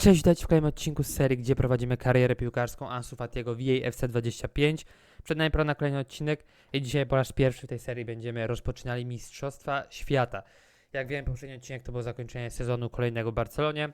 Cześć, witajcie w kolejnym odcinku z serii, gdzie prowadzimy karierę piłkarską Ansu Fatiego w jej FC25. Przed nami na kolejny odcinek i dzisiaj po raz pierwszy w tej serii będziemy rozpoczynali Mistrzostwa Świata. Jak wiem, poprzedni odcinek to było zakończenie sezonu kolejnego w Barcelonie.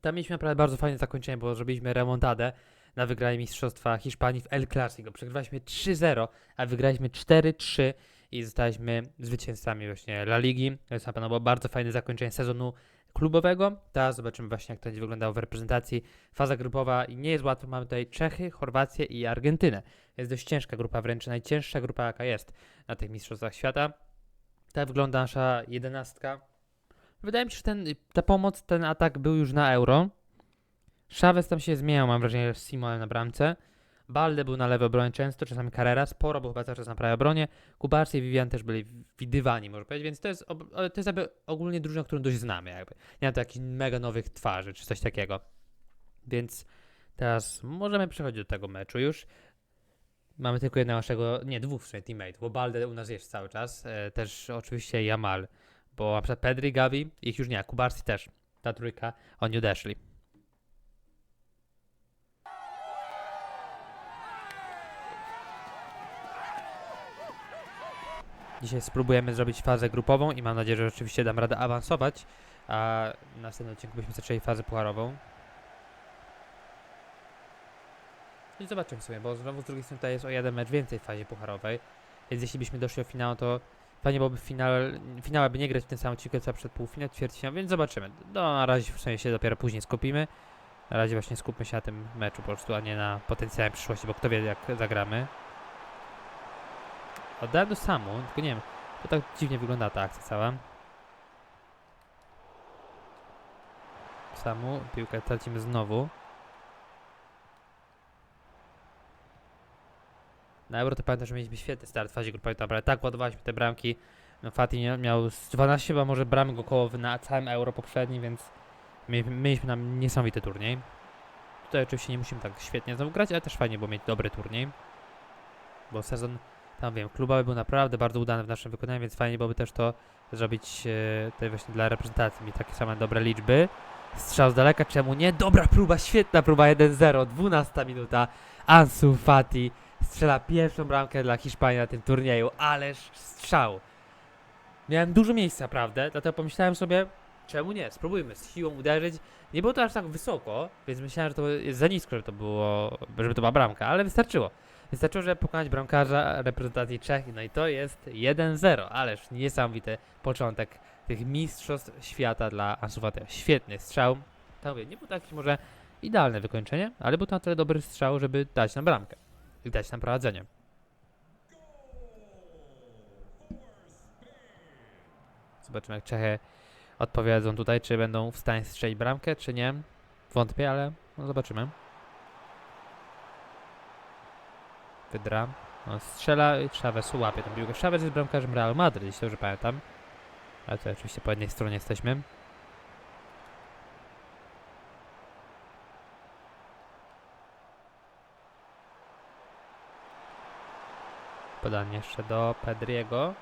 Tam mieliśmy naprawdę bardzo fajne zakończenie, bo zrobiliśmy remontadę na wygranie Mistrzostwa Hiszpanii w El Clasico. Przegrywaliśmy 3-0, a wygraliśmy 4-3 i zostaliśmy zwycięzcami właśnie La Ligi. To jest na pewno było bardzo fajne zakończenie sezonu klubowego. Teraz zobaczymy właśnie, jak to będzie wyglądało w reprezentacji. Faza grupowa nie jest łatwo. Mamy tutaj Czechy, Chorwację i Argentynę. Jest dość ciężka grupa, wręcz najcięższa grupa, jaka jest na tych Mistrzostwach Świata. Tak wygląda nasza jedenastka. Wydaje mi się, że ten, ta pomoc, ten atak był już na euro. Chavez tam się zmieniał, mam wrażenie, że z Simone na bramce. Balde był na lewej obronie często, czasami Carrera, sporo, bo chyba cały czas na prawej obronie. Kubarcy i Vivian też byli widywani, może powiedzieć, więc to jest, to jest jakby ogólnie drużyna, którą dość znamy, jakby. Nie ma tu jakichś mega nowych twarzy, czy coś takiego. Więc teraz możemy przechodzić do tego meczu już. Mamy tylko jednego naszego, nie, dwóch w sumie teammateów, bo Balde u nas jest cały czas, e, też oczywiście Jamal, bo na przykład Pedri, Gavi, ich już nie, Kubarsi też, ta trójka, oni odeszli. Dzisiaj spróbujemy zrobić fazę grupową i mam nadzieję, że oczywiście dam radę awansować, a w następnym odcinku byśmy zaczęli fazę pucharową. I zobaczymy sobie, bo znowu z drugiej strony tutaj jest o jeden mecz więcej w fazie pucharowej, więc jeśli byśmy doszli do finału, to fajnie byłoby finał by nie grać w tym samym odcinku co przed półfinał, ćwierćfinał, więc zobaczymy. No, na razie w sumie się dopiero później skupimy. Na razie właśnie skupmy się na tym meczu po prostu, a nie na potencjalnej przyszłości, bo kto wie jak zagramy. Oddałem do Samu, tylko nie wiem, to tak dziwnie wygląda ta akcja cała. Samu, piłkę tracimy znowu. Na Euro to pamiętam, że mieliśmy świetny start w fazie grupowej, ale tak ładowaliśmy te bramki. No Fatih miał z 12 chyba może bramek około na całym Euro poprzednim, więc mieli- mieliśmy nam niesamowity turniej. Tutaj oczywiście nie musimy tak świetnie znowu grać, ale też fajnie było mieć dobry turniej. Bo sezon tam wiem, klubowy był naprawdę bardzo udany w naszym wykonaniu, więc fajnie byłoby też to zrobić e, tutaj właśnie dla reprezentacji. Mieć takie same dobre liczby. Strzał z daleka, czemu nie? Dobra próba, świetna próba 1-0, 12 minuta. Ansu Fati strzela pierwszą bramkę dla Hiszpanii na tym turnieju, ależ strzał. Miałem dużo miejsca, prawda? Dlatego pomyślałem sobie, czemu nie? Spróbujmy z siłą uderzyć. Nie było to aż tak wysoko, więc myślałem, że to jest za nisko, żeby to było, żeby to była bramka, ale wystarczyło. Wystarczyło, pokonać bramkarza reprezentacji Czech, no i to jest 1-0, ależ niesamowity początek tych mistrzostw świata dla Ansu Fatiego. Świetny strzał. Tak mówię, nie był taki może idealne wykończenie, ale był to na tyle dobry strzał, żeby dać nam bramkę i dać nam prowadzenie. Zobaczymy jak Czechy odpowiedzą tutaj, czy będą w stanie strzelić bramkę, czy nie. Wątpię, ale no zobaczymy. Wydra. No, strzela i Chavez łapie tę piłkę. Chavez jest bramkarzem Real Madrid, jeśli dobrze pamiętam. Ale tutaj oczywiście po jednej stronie jesteśmy. Podanie jeszcze do Pedriego.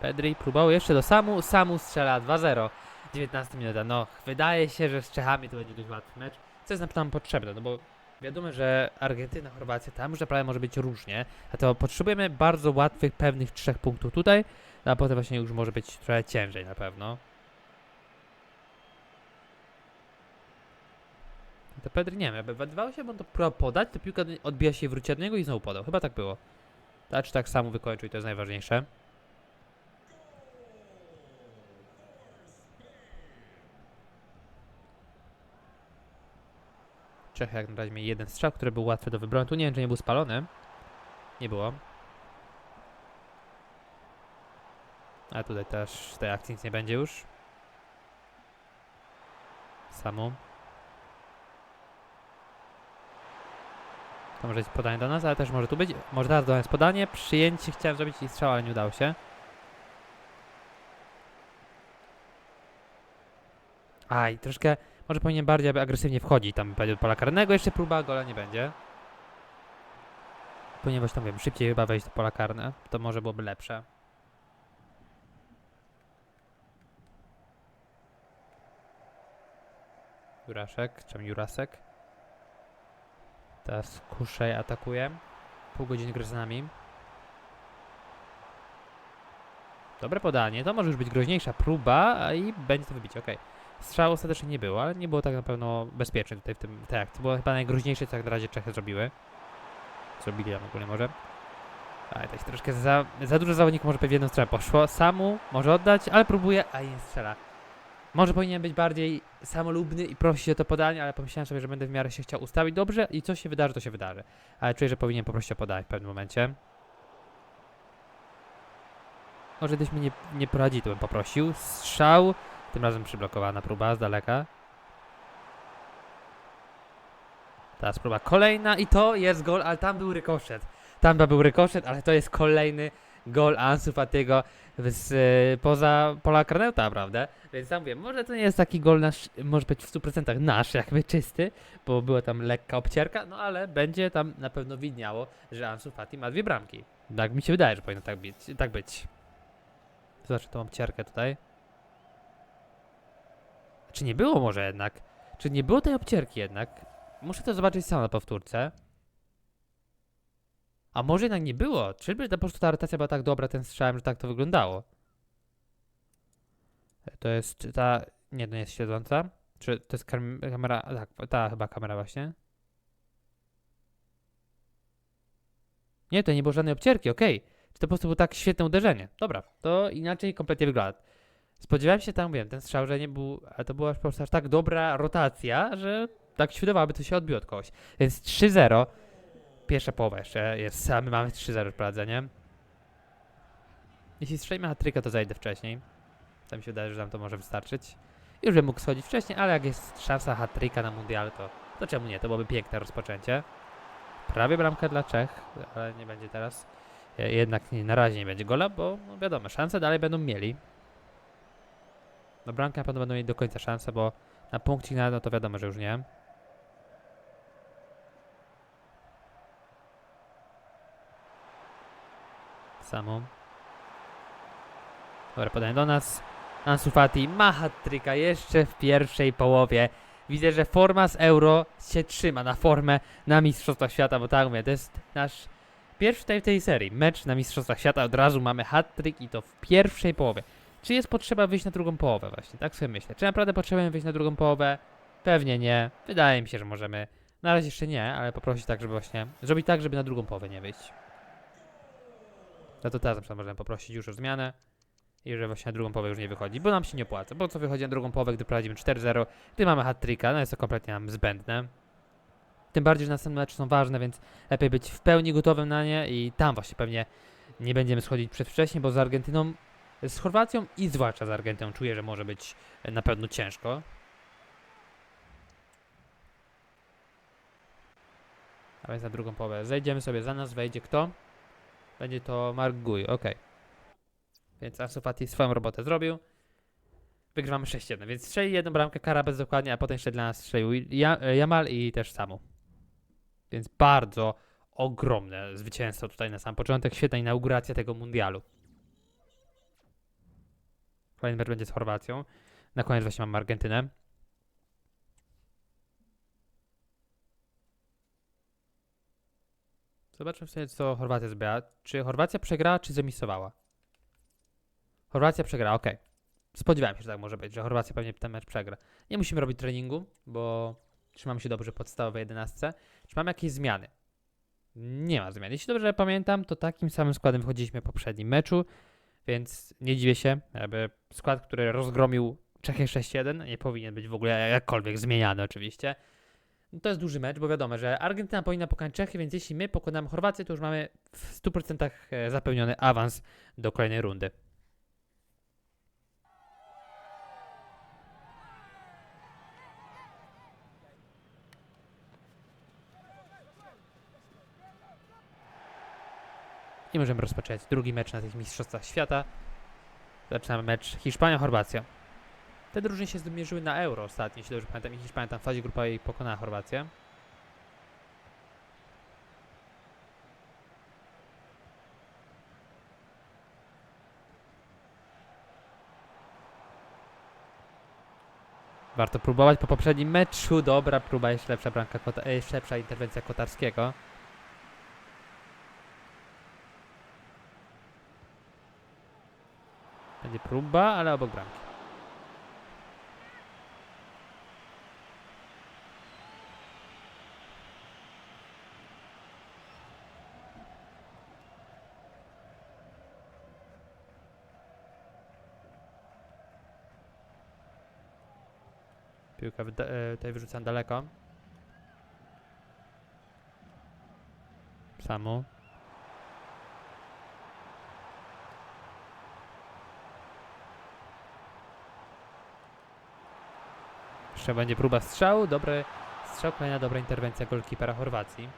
Pedri próbował jeszcze do Samu. Samu strzela 2-0. 19 minuta. No, wydaje się, że z Czechami to będzie dość łatwy mecz. Co jest nam potrzebne, no bo wiadomo, że Argentyna, Chorwacja, tam już naprawdę może być różnie. A to potrzebujemy bardzo łatwych, pewnych trzech punktów tutaj, a potem właśnie już może być trochę ciężej na pewno. To Pedri nie wiem, wydawało się, bo to próbował podać, to piłka odbija się i wróci od niego i znowu podał. Chyba tak było. Tak czy tak samo wykończył i to jest najważniejsze. Czechy jak na razie mieli jeden strzał, który był łatwy do wybrania. Tu nie wiem, czy nie był spalony. Nie było. A tutaj też tej akcji nic nie będzie już. Samu. To może być podanie do nas, ale też może tu być. Może teraz do nas podanie. Przyjęcie chciałem zrobić i strzał, ale nie udało się. Aj, troszkę. Może powinien bardziej aby agresywnie wchodzić tam będzie do pola karnego. Jeszcze próba gola nie będzie. Ponieważ tam wiem, szybciej chyba wejść do pola karne. To może byłoby lepsze. Juraszek, tam Jurasek. Teraz Kuszej atakuje. Pół godziny gry z nami. Dobre podanie, to może już być groźniejsza próba i będzie to wybicie, okej. Strzału ostatecznie nie było, ale nie było tak na pewno bezpieczne tutaj w tym, tak, to było chyba najgroźniejsze, co jak na razie Czechy zrobiły. Zrobili tam ogólnie może. Ale się troszkę za, za dużo zawodników może w jedną stronę poszło. Samu może oddać, ale próbuje, a nie strzela. Może powinien być bardziej samolubny i prosić o to podanie, ale pomyślałem sobie, że będę w miarę się chciał ustawić dobrze i co się wydarzy, to się wydarzy. Ale czuję, że powinien poprosić o podanie w pewnym momencie. Może gdybyś mi nie, nie poradzi, to bym poprosił. Strzał. Tym razem przyblokowana próba z daleka. Teraz próba kolejna i to jest gol, ale tam był rykoszet. Tam był rykoszet, ale to jest kolejny gol Ansu Fatiego z, e, poza pola karneta, prawda? Więc tam wiem, może to nie jest taki gol nasz, może być w 100% nasz, jakby czysty, bo była tam lekka obcierka, no ale będzie tam na pewno widniało, że Ansu Fati ma dwie bramki. Tak mi się wydaje, że powinno tak być. Tak być. Zobaczę tą obcierkę tutaj. Czy nie było może jednak? Czy nie było tej obcierki jednak? Muszę to zobaczyć sam na powtórce. A może jednak nie było? Czyżby po prostu ta rotacja była tak dobra, ten strzałem, że tak to wyglądało? To jest ta... Nie, to nie jest siedząca. Czy to jest kam kamera... Tak, ta chyba kamera właśnie. Nie, to nie było żadnej obcierki, okej. Czy to po prostu było tak świetne uderzenie? Dobra, to inaczej kompletnie wygląda. Spodziewałem się tam, wiem, ten strzał, że nie był, ale to była po prostu aż tak dobra rotacja, że tak się wydawało, aby to się odbiło od kogoś. Więc 3-0. Pierwsza połowa jeszcze jest, my mamy 3-0 w prowadzenie. Jeśli strzelimy hat to zajdę wcześniej. To mi się wydaje, że nam to może wystarczyć. Już bym mógł schodzić wcześniej, ale jak jest szansa hat na mundial, to, to czemu nie? To byłoby piękne rozpoczęcie. Prawie bramka dla Czech, ale nie będzie teraz. Je- Jednak nie, na razie nie będzie gola, bo no wiadomo, szanse dalej będą mieli. No bramkę na pewno będą mieli do końca szansę, bo na punkcik na no to wiadomo, że już nie. Samo. Dobra, podanie do nas. Ansu Fati ma hat-tricka jeszcze w pierwszej połowie. Widzę, że forma z Euro się trzyma na formę na Mistrzostwach Świata, bo tak mówię, to jest nasz pierwszy tutaj w tej serii. Mecz na Mistrzostwach Świata, od razu mamy hat-trick i to w pierwszej połowie. Czy jest potrzeba wyjść na drugą połowę właśnie? Tak sobie myślę. Czy naprawdę potrzebujemy wyjść na drugą połowę? Pewnie nie. Wydaje mi się, że możemy. Na razie jeszcze nie, ale poprosić tak, żeby właśnie zrobić tak, żeby na drugą połowę nie wyjść. No to teraz na przykład możemy poprosić już o zmianę i że właśnie na drugą połowę już nie wychodzi, bo nam się nie opłaca. Bo co wychodzi na drugą połowę, gdy prowadzimy 4-0, gdy mamy hat-tricka, no jest to kompletnie nam zbędne. Tym bardziej, że następne mecze są ważne, więc lepiej być w pełni gotowym na nie i tam właśnie pewnie nie będziemy schodzić przedwcześnie, bo z Argentyną, z Chorwacją i zwłaszcza z Argentyną czuję, że może być e, na pewno ciężko. A więc na drugą połowę zejdziemy sobie, za nas wejdzie kto? Będzie to Mark Guy, okej. Więc Ansu Fati swoją robotę zrobił. Wygrywamy 6-1, więc strzeli jedną bramkę, kara bez dokładnie, a potem jeszcze dla nas strzelił e, Jamal i też Samu. Więc bardzo ogromne zwycięstwo tutaj na sam początek, świetna inauguracja tego mundialu. Kolejny mecz będzie z Chorwacją. Na koniec właśnie mamy Argentynę. Zobaczmy co Chorwacja zrobiła. Czy Chorwacja przegrała, czy zemisowała? Chorwacja przegrała, okej. Spodziewałem się, że tak może być, że Chorwacja pewnie ten mecz przegra. Nie musimy robić treningu, bo trzymamy się dobrze podstawowej 11. Czy mamy jakieś zmiany? Nie ma zmian. Jeśli dobrze pamiętam, to takim samym składem wychodziliśmy w poprzednim meczu, więc nie dziwię się, jakby skład, który rozgromił Czechy 6-1, nie powinien być w ogóle jakkolwiek zmieniany oczywiście. No to jest duży mecz, bo wiadomo, że Argentyna powinna pokonać Czechy, więc jeśli my pokonamy Chorwację, to już mamy w 100% e, zapewniony awans do kolejnej rundy. I możemy rozpocząć drugi mecz na tych Mistrzostwach Świata. Zaczynamy mecz Hiszpania-Chorwacja. Te drużyny się zmierzyły na Euro ostatnio, jeśli dobrze pamiętam. I Hiszpania tam w fazie grupowej pokonała Chorwację. Warto próbować po poprzednim meczu. Dobra próba, jeszcze lepsza bramka, e, jeszcze lepsza interwencja Kotarskiego. Będzie próba, ale obok bramki. Wyda- e, tutaj wyrzucam daleko. Samu. Jeszcze będzie próba strzału. Dobry strzał, kolejna dobra interwencja golkipera Chorwacji.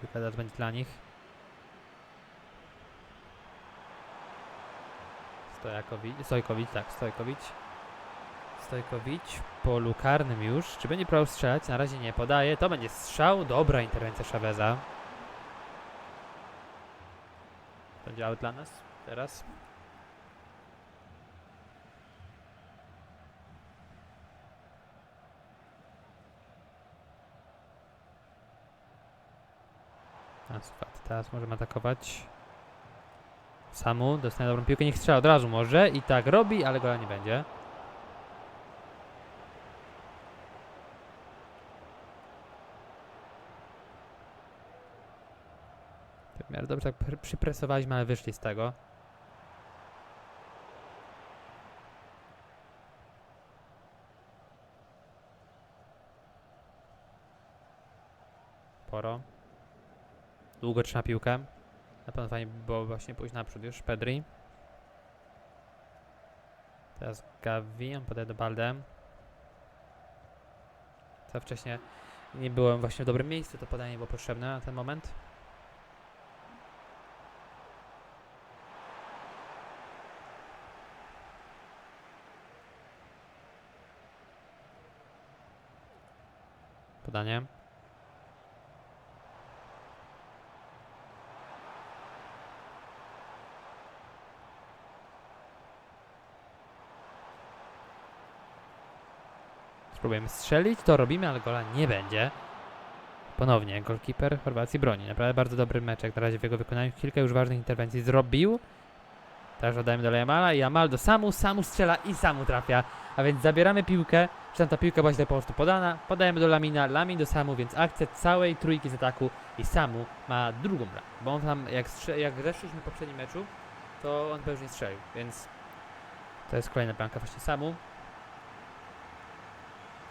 Piłka teraz będzie dla nich. Stojakowicz, Stojkowicz, tak, Stojkowicz. Stojkowicz w polu karnym już. Czy będzie próbował strzelać? Na razie nie podaje. To będzie strzał. Dobra interwencja Chaveza. Będzie out dla nas teraz. Teraz możemy atakować. Samu dostaje dobrą piłkę, niech strzela od razu może i tak robi, ale gola nie będzie. W miarę dobrze tak pr- przypresowaliśmy, ale wyszli z tego. Długo trzyma piłkę. Na pewno fajnie by było właśnie pójść naprzód już. Pedri. Teraz Gavi, on podaje do Balde. Co wcześniej nie byłem właśnie w dobrym miejscu, to podanie było potrzebne na ten moment. Podanie. Spróbujemy strzelić, to robimy, ale gola nie będzie. Ponownie, golkiper Chorwacji broni. Naprawdę bardzo dobry mecz, na razie w jego wykonaniu. Kilka już ważnych interwencji zrobił. Teraz oddajemy do Jamala i Jamal do Samu, Samu strzela i Samu trafia. A więc zabieramy piłkę, czy tam ta piłka była źle po prostu podana, podajemy do Lamina, Lamin do Samu, więc akcja całej trójki z ataku i Samu ma drugą bramkę. Bo on tam, jak, jak zeszliśmy w poprzednim meczu, to on pewnie strzelił, więc to jest kolejna bramka właśnie Samu.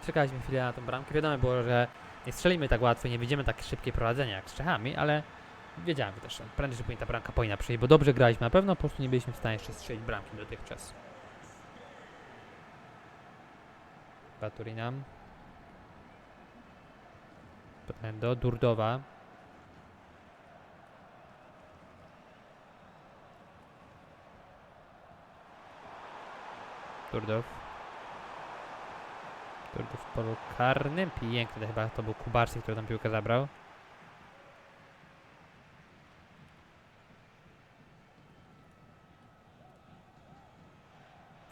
Czekaliśmy chwilę na tą bramkę. Wiadomo było, że nie strzelimy tak łatwo, nie widzimy tak szybkie prowadzenia jak z Czechami, ale wiedziałem też, że prędzej czy później ta bramka powinna przyjść, bo dobrze graliśmy na pewno, po prostu nie byliśmy w stanie jeszcze strzelić bramki dotychczas. Baturina. Potem do Durdowa. Durdow. Durdow w polu karnym. Piękny, chyba to był Kubarski, który tam piłkę zabrał.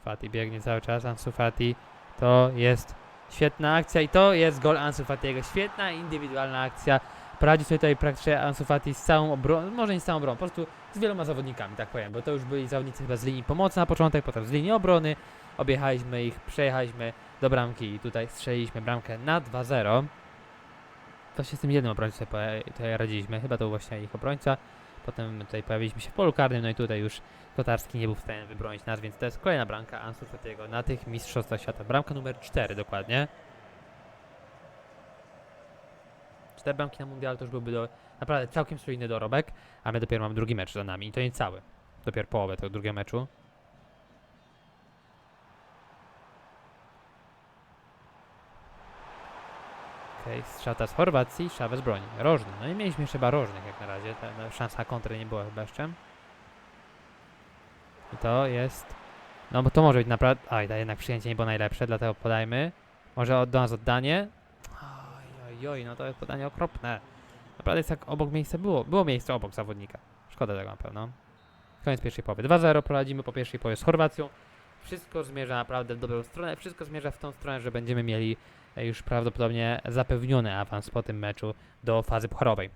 Fati biegnie cały czas, Ansu Fati. To jest świetna akcja i to jest gol Ansu Fatiego. Świetna indywidualna akcja. Poradzi sobie tutaj praktycznie Ansu Fati z całą obroną, może nie z całą obroną, po prostu z wieloma zawodnikami, tak powiem, bo to już byli zawodnicy chyba z linii pomocy na początek, potem z linii obrony. Objechaliśmy ich, przejechaliśmy do bramki i tutaj strzeliliśmy bramkę na 2-0. To się z tym jednym obrońcą tutaj radziliśmy, chyba to był właśnie ich obrońca. Potem tutaj pojawiliśmy się w polu karnym, no i tutaj już Kotarski nie był w stanie wybronić nas, więc to jest kolejna bramka Ansu Fatiego na tych Mistrzostwach Świata. Bramka numer 4 dokładnie. Cztery bramki na mundial to już byłby do, naprawdę całkiem solidny dorobek, a my dopiero mamy drugi mecz za nami i to nie cały. Dopiero połowę tego drugiego meczu. Okej, okay, strzał z Chorwacji, Chavez broni. Rożny. No i mieliśmy chyba rożnych jak na razie. Ta, no, szansa kontry nie była chyba jeszcze. I to jest... No bo to może być naprawdę... Oj, to jednak przyjęcie nie było najlepsze, dlatego podajmy. Może od, do nas oddanie. Oj, oj, oj, no to jest podanie okropne. Naprawdę jest jak obok miejsca było. Było miejsce obok zawodnika. Szkoda tego na pewno. Koniec pierwszej połowy. 2-0 prowadzimy po pierwszej połowie z Chorwacją. Wszystko zmierza naprawdę w dobrą stronę, wszystko zmierza w tą stronę, że będziemy mieli e, już prawdopodobnie zapewniony awans po tym meczu do fazy pucharowej.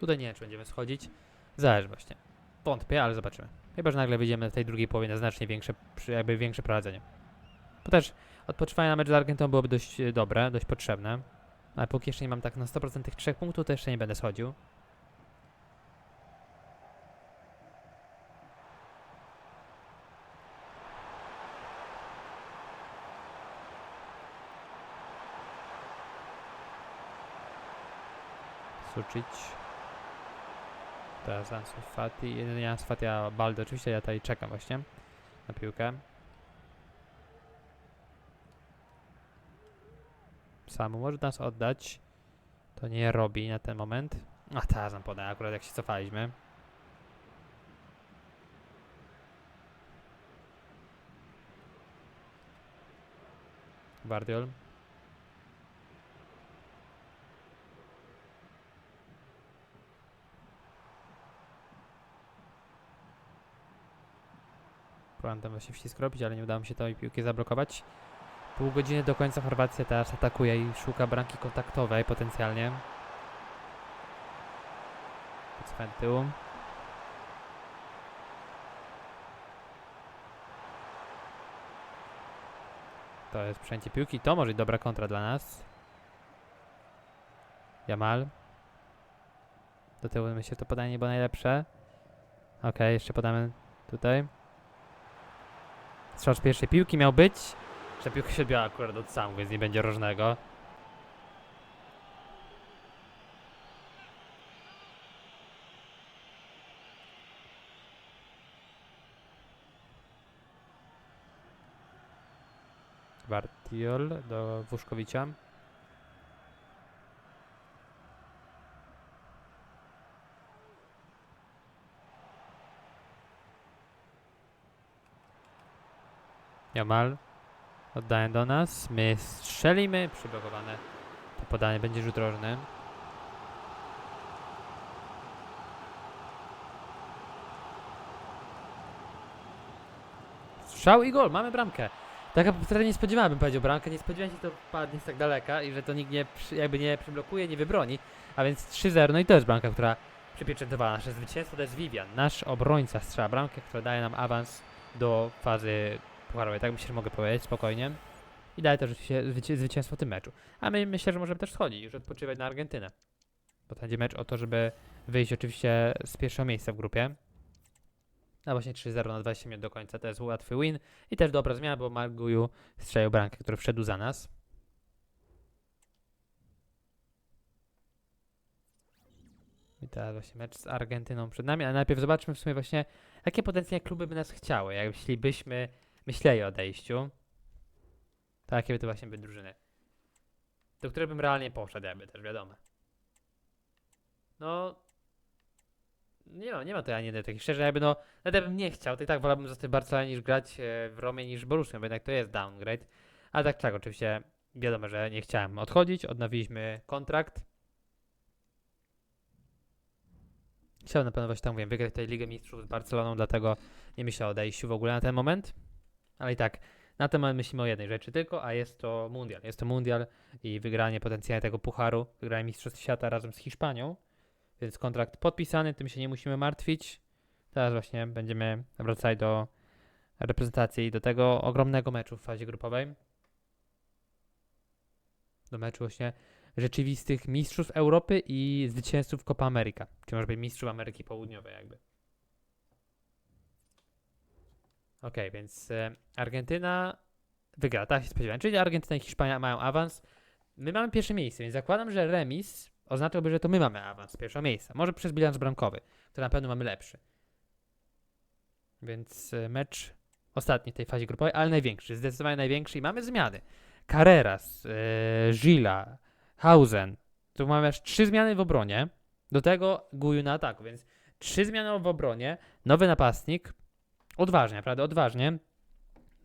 Tutaj nie wiem, czy będziemy schodzić. Zależy właśnie. Wątpię, ale zobaczymy. Chyba, że nagle wyjdziemy w tej drugiej połowie na znacznie większe, jakby większe prowadzenie. Bo też odpoczywanie na mecz z Argentyną byłoby dość e, dobre, dość potrzebne. Ale póki jeszcze nie mam tak na 100% tych trzech punktów, to jeszcze nie będę schodził. Sucic. Teraz Ansu Fati. Nie Ansu Fati, a Baldo. Oczywiście ja tutaj czekam właśnie na piłkę. Samu może nas oddać. To nie robi na ten moment. A teraz nam podaje akurat jak się cofaliśmy. Guardiol. Próbowałem tam właśnie wcisk robić, ale nie udało mi się tej piłki zablokować. Pół godziny do końca Chorwacja teraz atakuje i szuka bramki kontaktowej potencjalnie. Cofam tyłu. To jest przejęcie piłki. To może być dobra kontra dla nas. Jamal. Do tyłu myślę, że to podanie nie było najlepsze. Okej, jeszcze podamy tutaj. Strzał pierwszej piłki miał być. Że piłka się odbiła akurat od samu, więc nie będzie różnego. Bartiol do Wuszkowicza. Jamal. Oddają do nas. My strzelimy. Przyblokowane. To podanie będzie rzut rożny. Strzał i gol. Mamy bramkę. Taka wcale nie spodziewałem, bym powiedział bramkę. Nie spodziewałem się, że to padnie z tak daleka i że to nikt nie, jakby nie przyblokuje, nie wybroni. A więc 3-0. No i to jest bramka, która przypieczętowała nasze zwycięstwo. To jest Vivian, nasz obrońca strzela bramkę, która daje nam awans do fazy pucharowej. Tak myślę, że mogę powiedzieć spokojnie. I daje też oczywiście zwyci- zwycięstwo w tym meczu. A my myślę, że możemy też schodzić, już odpoczywać na Argentynę. Bo to będzie mecz o to, żeby wyjść oczywiście z pierwszego miejsca w grupie. A właśnie 3-0 na 20 minut do końca to jest łatwy win. I też dobra zmiana, bo Marguju strzelił bramkę, który wszedł za nas. I teraz właśnie mecz z Argentyną przed nami, ale najpierw zobaczmy w sumie właśnie, jakie potencjalnie kluby by nas chciały, jak jeśli byśmy myśleli o odejściu. To jakie by to właśnie były drużyny? Do których bym realnie poszedł, jakby też wiadomo. No. Nie ma, nie ma to ani jednej takiej. Szczerze, jakby no. Nawet jakbym nie chciał, to i tak wolałbym zostać w Barcelonie niż grać e, w Romie niż w Borussią, bo jednak to jest downgrade. Ale tak, tak, oczywiście wiadomo, że nie chciałem odchodzić. Odnowiliśmy kontrakt. Chciałem na pewno właśnie tam mówię, wygrać tutaj Ligę Mistrzów z Barceloną, dlatego nie myślę o odejściu w ogóle na ten moment. Ale i tak, na ten moment myślimy o jednej rzeczy tylko, a jest to mundial. Jest to mundial i wygranie potencjalnie tego pucharu, wygranie Mistrzostw Świata razem z Hiszpanią. Więc kontrakt podpisany, tym się nie musimy martwić. Teraz właśnie będziemy wracać do reprezentacji do tego ogromnego meczu w fazie grupowej. Do meczu właśnie rzeczywistych mistrzów Europy i zwycięzców Copa America. Czy może być mistrzów Ameryki Południowej jakby. Okej, więc e, Argentyna wygra, tak się spodziewałem. Czyli Argentyna i Hiszpania mają awans. My mamy pierwsze miejsce, więc zakładam, że remis oznaczałby, że to my mamy awans z pierwszego miejsca. Może przez bilans bramkowy, to na pewno mamy lepszy. Więc e, mecz ostatni w tej fazie grupowej, ale największy, zdecydowanie największy i mamy zmiany. Carreras, e, Gila, Hausen. Tu mamy aż trzy zmiany w obronie. Do tego Guju na ataku, więc trzy zmiany w obronie, nowy napastnik. Odważnie, prawda? odważnie.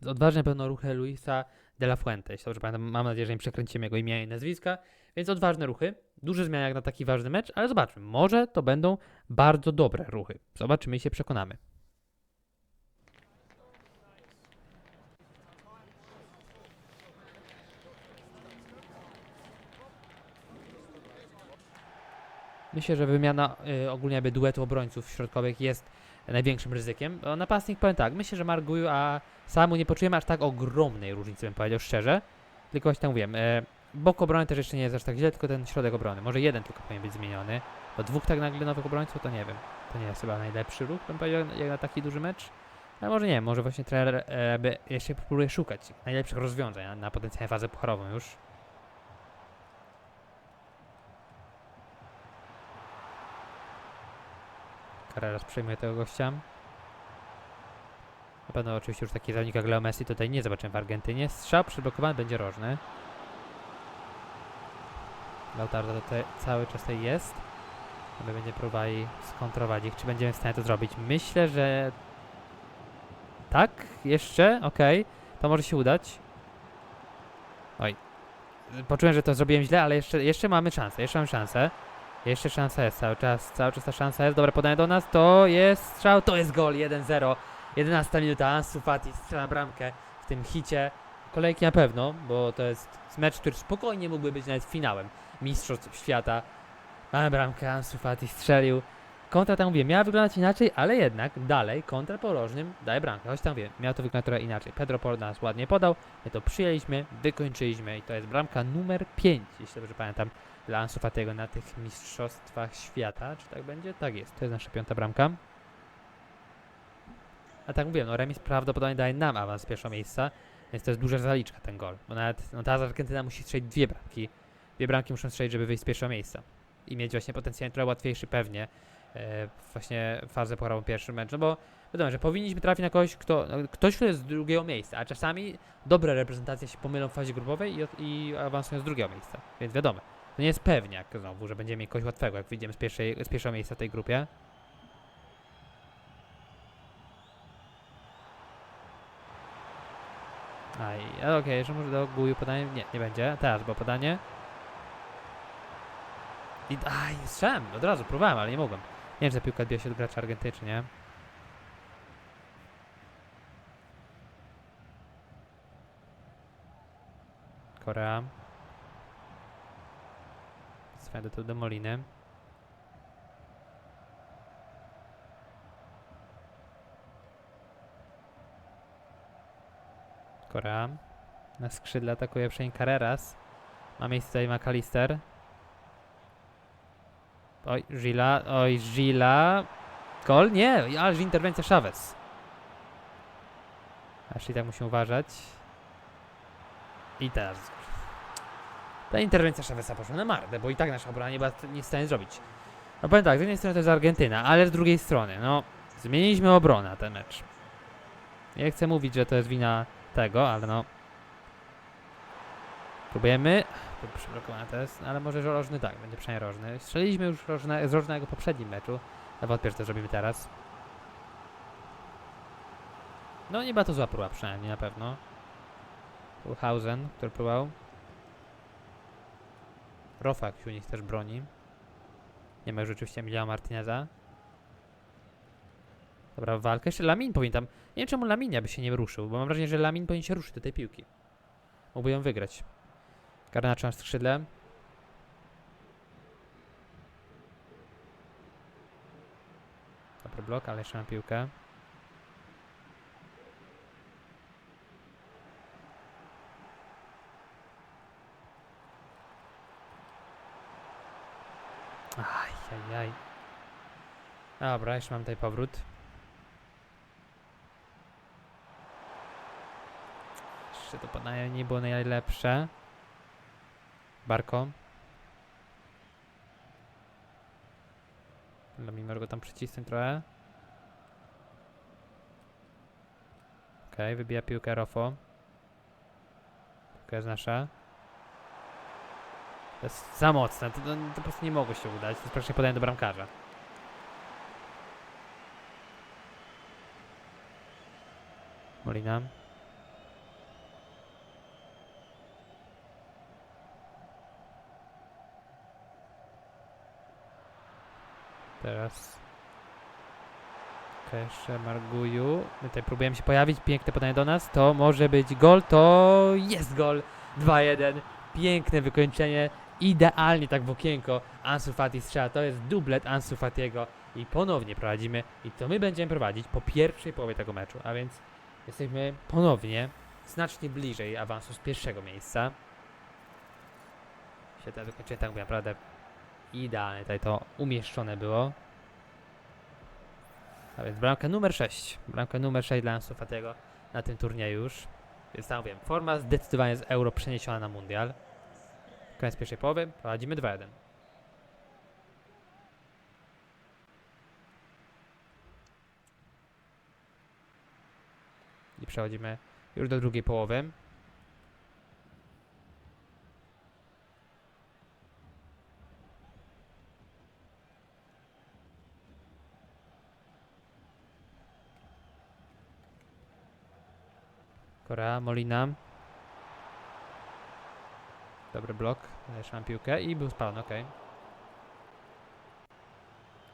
Odważnie pełno ruchy Luisa de la Fuente, jeśli dobrze pamiętam. Mam nadzieję, że nie przekręcimy jego imienia i nazwiska. Więc odważne ruchy. Duże zmiany jak na taki ważny mecz, ale zobaczmy. Może to będą bardzo dobre ruchy. Zobaczymy i się przekonamy. Myślę, że wymiana y, ogólnie duetu obrońców środkowych jest największym ryzykiem. Bo napastnik powiem tak, myślę, że Marguju, a Samu nie poczujemy aż tak ogromnej różnicy, bym powiedział szczerze. Tylko właśnie tak mówiłem, e, bok obrony też jeszcze nie jest aż tak źle, tylko ten środek obrony. Może jeden tylko powinien być zmieniony. Bo dwóch tak nagle nowych obrońców, to nie wiem. To nie jest chyba najlepszy ruch, bym powiedział, jak na taki duży mecz. Ale może nie, może właśnie trener e, jeszcze próbuje szukać najlepszych rozwiązań na, na potencjalnie fazę pucharową już. Carreras przejmuje tego gościa. Na pewno oczywiście już taki zawodnik jak Leo Messi tutaj nie zobaczymy w Argentynie. Strzał przyblokowany będzie rożny. Lautaro tutaj cały czas tutaj jest. My będzie próbowali skontrować ich. Czy będziemy w stanie to zrobić? Myślę, że tak, jeszcze, okej. To może się udać. Oj. Poczułem, że to zrobiłem źle, ale jeszcze, jeszcze mamy szansę, jeszcze mamy szansę. Jeszcze szansa jest cały czas, cały czas ta szansa jest. Dobre podanie do nas, to jest strzał, to jest gol, 1-0. 11 minuta, Ansu Fati strzela bramkę w tym hicie. Kolejki na pewno, bo to jest mecz, który spokojnie mógłby być nawet finałem Mistrzostw Świata. Mamy bramkę, Ansu Fati strzelił. Kontra, tam mówię, miała wyglądać inaczej, ale jednak dalej kontra porożnym daje bramkę. Choć tam wiem, miał to wyglądać trochę inaczej. Pedro Porro nas ładnie podał, my to przyjęliśmy, wykończyliśmy i to jest bramka numer 5, jeśli dobrze pamiętam, dla Ansu na tych Mistrzostwach Świata. Czy tak będzie? Tak jest, to jest nasza piąta bramka. A tak mówię, no remis prawdopodobnie daje nam awans z pierwszego miejsca, więc to jest duża zaliczka ten gol. Bo nawet no, ta Argentyna musi strzelić dwie bramki. Dwie bramki muszą strzelić, żeby wyjść z pierwszego miejsca. I mieć właśnie potencjalnie trochę łatwiejszy pewnie właśnie fazę pucharową pierwszy mecz, no bo wiadomo, że powinniśmy trafić na kogoś, kto, no, ktoś, kto jest z drugiego miejsca, a czasami dobre reprezentacje się pomylą w fazie grupowej i, i awansują z drugiego miejsca, więc wiadomo, to nie jest pewniak znowu, że będziemy mieć kogoś łatwego, jak wyjdziemy z, pierwszej, z pierwszego miejsca w tej grupie. Aj, okej, że może do Guju podanie? Nie, nie będzie, teraz było podanie. I, aj, strzałem, od razu próbowałem, ale nie mogłem. Nie wiem, ta piłka odbiła się od gracza Argentyny, czy nie. Korea. Swędę tu do Moliny. Korea. Na skrzydle atakuje przejęcie Carreras. Ma miejsce tutaj McAllister. Oj, Gila, oj, Gila. Gol? Nie, ależ interwencja Chavez. Aż i tak musimy uważać. I teraz. Ta interwencja Chaveza poszła na marne, bo i tak nasza obrona nie była w stanie zrobić. No powiem tak, z jednej strony to jest Argentyna, ale z drugiej strony, no, zmieniliśmy obronę na ten mecz. Nie chcę mówić, że to jest wina tego, ale no. Próbujemy. Tu Przyblokowany to jest, ale może że rożny tak, będzie przynajmniej rożny. Strzeliliśmy już rożne, z rożnego poprzednim meczu. Ja wątpię, to zrobimy teraz. No nie to zła próba przynajmniej na pewno. Hausen, który próbował. Rofak u nich też broni. Nie ma już rzeczywiście Emilia Martineza. Dobra, walkę. Jeszcze Lamin powinien tam... Nie wiem czemu Laminia by się nie ruszył, bo mam wrażenie, że Lamin powinien się ruszyć do tej piłki. Mógłby ją wygrać. Garnacza na skrzydle. Dobry blok, ale jeszcze mam piłkę. Aj, aj, aj. Dobra, jeszcze mam tutaj powrót. Jeszcze to podanie nie było najlepsze. Barko. Mimo, że go tam przycisnąć trochę. Okej, wybija piłkę Rofo. Piłka jest nasza. To jest za mocne, to, to, to po prostu nie mogło się udać. To jest praktycznie do bramkarza. Molina. Teraz. Jeszcze Marguju. My tutaj próbujemy się pojawić. Piękne podanie do nas. To może być gol. To jest gol. 2-1. Piękne wykończenie. idealnie tak w okienko Ansu Fati strzela. To jest dublet Ansu Fatiego i ponownie prowadzimy i to my będziemy prowadzić po pierwszej połowie tego meczu, a więc jesteśmy ponownie znacznie bliżej awansu z pierwszego miejsca. Świetne wykończenie, tak naprawdę idealnie tutaj to umieszczone było. A więc bramka numer 6. Bramka numer 6 dla Ansu Fatiego na tym turnieju już. Więc tam wiem, forma zdecydowanie z euro przeniesiona na mundial. Koniec pierwszej połowy, prowadzimy 2-1. I przechodzimy już do drugiej połowy. Korea, Molina. Dobry blok. Jeszcze mam piłkę i był spalony, ok.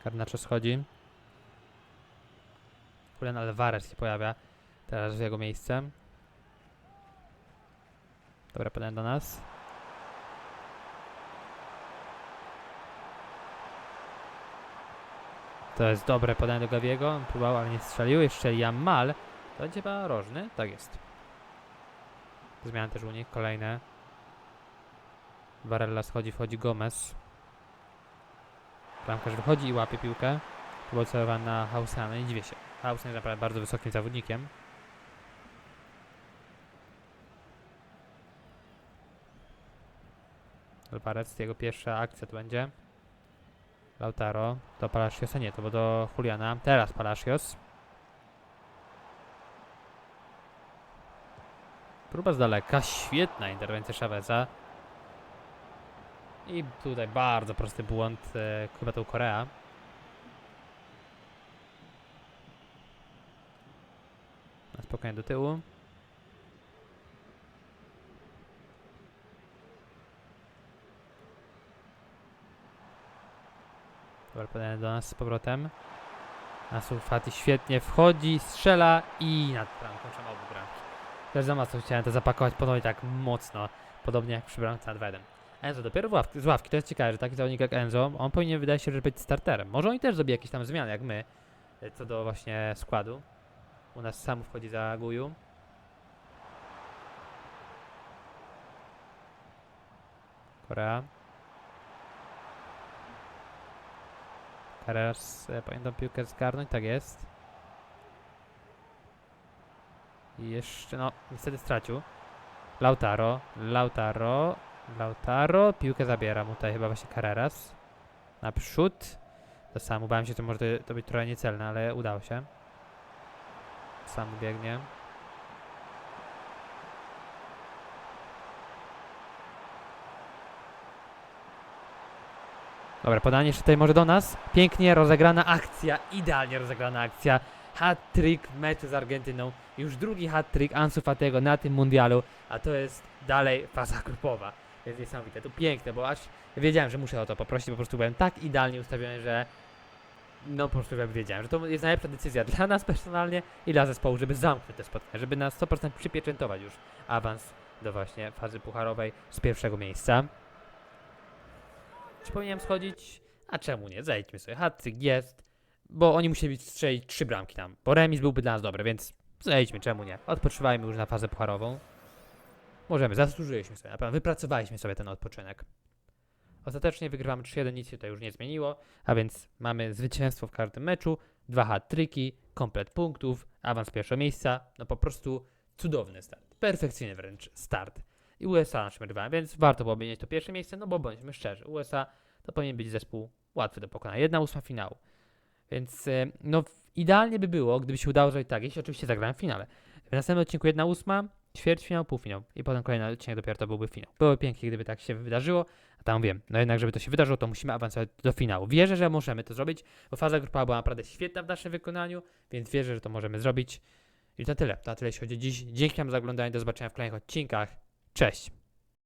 Garnacho schodzi. Julian Alvarez się pojawia teraz w jego miejsce. Dobra, podanie do nas. To jest dobre podanie do Gaviego. Próbował, ale nie strzelił. Jeszcze Jamal. To będzie chyba rożny? Tak jest. Zmiany też u nich, kolejne. Barella schodzi, wchodzi Gomez. Bramkarz wychodzi i łapie piłkę. To był celowany na Hausana, nie dziwię się. Hausen jest naprawdę bardzo wysokim zawodnikiem. Alvarez, jego pierwsza akcja to będzie. Lautaro, do Palacios, nie, to było do Juliana. Teraz Palacios. Próba z daleka, świetna interwencja Chaveza. I tutaj bardzo prosty błąd e, chyba Korea. Na spokojnie do tyłu. Dobra, podanie do nas z powrotem. Nasu Fati świetnie wchodzi, strzela i nad bramką trzeba obu bramki. Też za mocno chciałem to zapakować ponownie tak mocno, podobnie jak przy bramce na 2 Enzo dopiero ławki, z ławki, to jest ciekawe, że taki zawodnik jak Enzo, on powinien wydaje się, że być starterem. Może on też zrobi jakieś tam zmiany, jak my, e, co do właśnie składu. U nas sam wchodzi za Guju. Korea. Teraz e, tą piłkę zgarnąć, tak jest. I jeszcze, no, niestety stracił. Lautaro, Lautaro, Lautaro, piłkę zabiera mu tutaj chyba właśnie Carreras. Naprzód. To samo, bałem się, to może to, to być trochę niecelne, ale udało się. Sam biegnie. Dobra, podanie jeszcze tutaj może do nas. Pięknie rozegrana akcja, idealnie rozegrana akcja. Hat-trick meczu z Argentyną. Już drugi hat-trick Ansu Fatego na tym mundialu, a to jest dalej faza grupowa. Jest niesamowite, to piękne, bo aż wiedziałem, że muszę o to poprosić, po prostu byłem tak idealnie ustawiony, że no po prostu wiedziałem, że to jest najlepsza decyzja dla nas personalnie i dla zespołu, żeby zamknąć te spotkanie, żeby na 100% przypieczętować już awans do właśnie fazy pucharowej z pierwszego miejsca. Czy powinienem schodzić? A czemu nie? Zejdźmy sobie. Hatryk jest, bo oni musieli strzelić trzy bramki tam, bo remis byłby dla nas dobry, więc zejdźmy, czemu nie? Odpoczywajmy już na fazę pucharową. Możemy, zasłużyliśmy sobie, naprawdę wypracowaliśmy sobie ten odpoczynek. Ostatecznie wygrywamy 3-1, nic się tutaj już nie zmieniło, a więc mamy zwycięstwo w każdym meczu, dwa hat-triki, komplet punktów, awans pierwszego miejsca, no po prostu cudowny start, perfekcyjny wręcz start. I USA naszym rywalem, więc warto było mieć to pierwsze miejsce, no bo bądźmy szczerzy, USA to powinien być zespół łatwy do pokonania, jedna ósma finału. Więc e, no idealnie by było, gdyby się udało zrobić tak, jeśli oczywiście zagrałem w finale. W następnym odcinku jedna ósma, ćwierćfinał, półfinał i potem kolejny odcinek dopiero to byłby finał. Byłoby pięknie, gdyby tak się wydarzyło, a tam wiem, no jednak żeby to się wydarzyło, to musimy awansować do finału. Wierzę, że możemy to zrobić, bo faza grupowa była naprawdę świetna w naszym wykonaniu, więc wierzę, że to możemy zrobić. I to tyle, to na tyle jeśli chodzi o dziś. Dzięki wam za oglądanie, do zobaczenia w kolejnych odcinkach. Cześć!